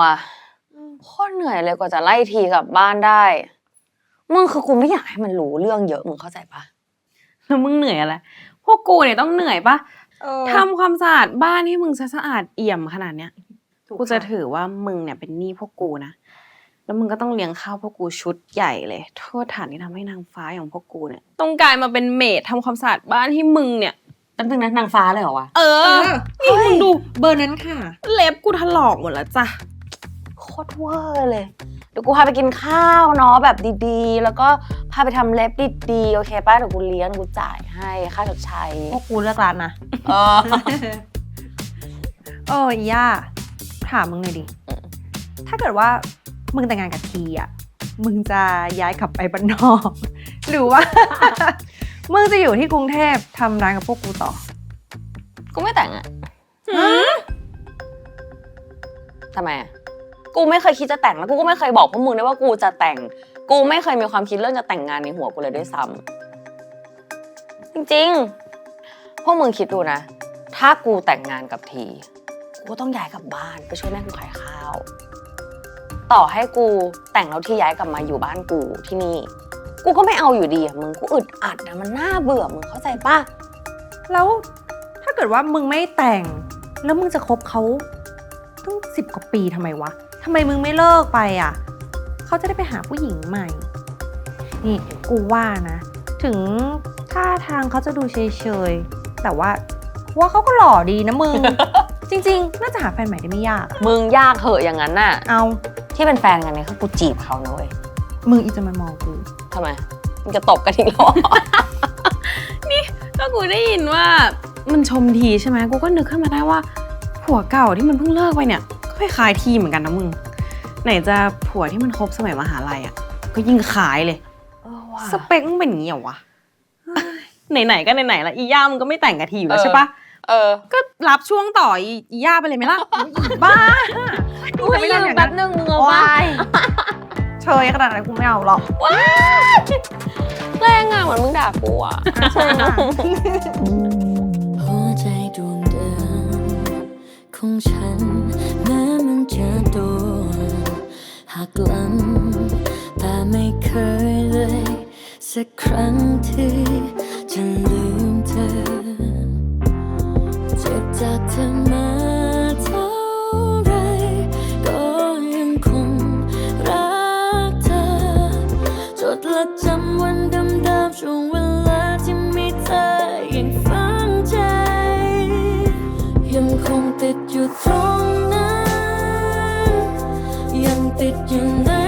ว่ะโคตรเหนื่อยเลยกว่าจะไล่ทีกลับบ้านได้มึงคือกูไม่อยากให้มันรู้เรื่องเยอะมึงเข้าใจปะแล้วมึงเหนื่อยอะไรพวกกูเนี่ยต้องเหนื่อยปะททำความสะอาดบ้านให้มึงซะสะอาดเอี่ยมขนาดเนี้ยำกูจะถือว่ามึงเนี่ยเป็นหนี้พวกกูนะแล้วมึงก็ต้องเลี้ยงข้าวพวกกูชุดใหญ่เลย โทษฐานที่ทำให้นางฟ้าอย่างพวกกูเนี่ยต้องกลายมาเป็นเมดทำความสะอาดบ้านให้มึงเนี่ยตั้งแต่นั้นนางฟ้าเลยเหรอวะเอเอออนี่มึงดูเบอร์นั้นค่ะ เล็บกูถลอกหมดแล้วจ้ะโค ตรเวอร์เลยเดี๋ยวกูพาไปกินข้าวเนาะแบบดีๆ แล้วก็พาไปทำเล็บดีๆ โอเคป้าเดี๋ยวกูเลี้ยงกูจ่ายให้ค่าชดใช้พวกกูเลิกร้านนะ เออ เอออีย่าถามมึงหน่อยดิอืมถ้าเกิดว่ามึงแต่งงานกับทีอะ มึงจะย้ายกลับไปบ้านนอก หรือว่า มึงจะอยู่ที่กรุงเทพทำร้านกับพวกกูต่อ กูไม่แต่งอะทำไมอะ กูไม่เคยคิดจะแต่งแล้วกูก็ไม่เคยบอกพวกมึงด้วยว่ากูจะแต่ง กูไม่เคยมีความคิดเรื่องจะแต่งงานในหัวกูเลยด้วยซ้ำจริงๆ พวกมึงคิดดูนะ ถ้ากูแต่งงานกับที กูก็ต้องย้ายกลับบ้านไปช่วยแม่กูขายข้าว ต่อให้กูแต่งแล้วที่ย้ายกลับมาอยู่บ้านกูที่นี่ กูก็ไม่เอาอยู่ดีอะมึง กูอึดอัดนะมันน่าเบื่อมึงเข้าใจปะแล้วถ้าเกิดว่ามึงไม่แต่ง แล้วมึงจะคบเขาตั้งสิบกว่าปีทำไมวะ ทำไมมึงไม่เลิกไปอะ เขาจะได้ไปหาผู้หญิงใหม่ นี่กูว่านะ ถึงท่าทางเขาจะดูเฉยๆ แต่ว่ากูว่าเขาก็หล่อดีนะมึง จริงๆ น่าจะหาแฟนใหม่ได้ไม่ยากอะมึงยากเหอะอย่างนั้นน่ะ เอาที่เป็นแฟนกันเนี่ยคือกูจีบเขานะเว้ยมึงอีจะมามองกู ทำไมมึงจะตบกันอีกแล้วเหรอ ก็กูได้ยินว่ามันชมทีใช่ไหมกูก็นึกขึ้นมาได้ว่าผัวเก่าที่มันเพิ่งเลิกไปเนี่ย ก็คล้ายๆทีเหมือนกันนะมึง ไหนจะผัวที่มันคบสมัยมหาลัยอะ ก็ยิ่งขายเลย สเปคมึงเป็นอย่างนี้เหรอวะ ไหนๆก็ไหนๆละอีย่ามึงก็ไม่แต่งกับทีอยู่แล้วเออใช่ปะเออ ก็รับช่วงต่ออีอีย่าไปเลยไหมล่ะ บ้ากูให้ยืมแป๊บนึงมึงเอาโอ๊ปะยเชยขนาดนั้นกูไม่เอาหรอกแรงอะเหมือนมึงด่ากูอะใช่นะ กลังแต่ไม่เคยเลย สักครั้งที่จะลืมเธอเจ็บจากเธอมา ยังติ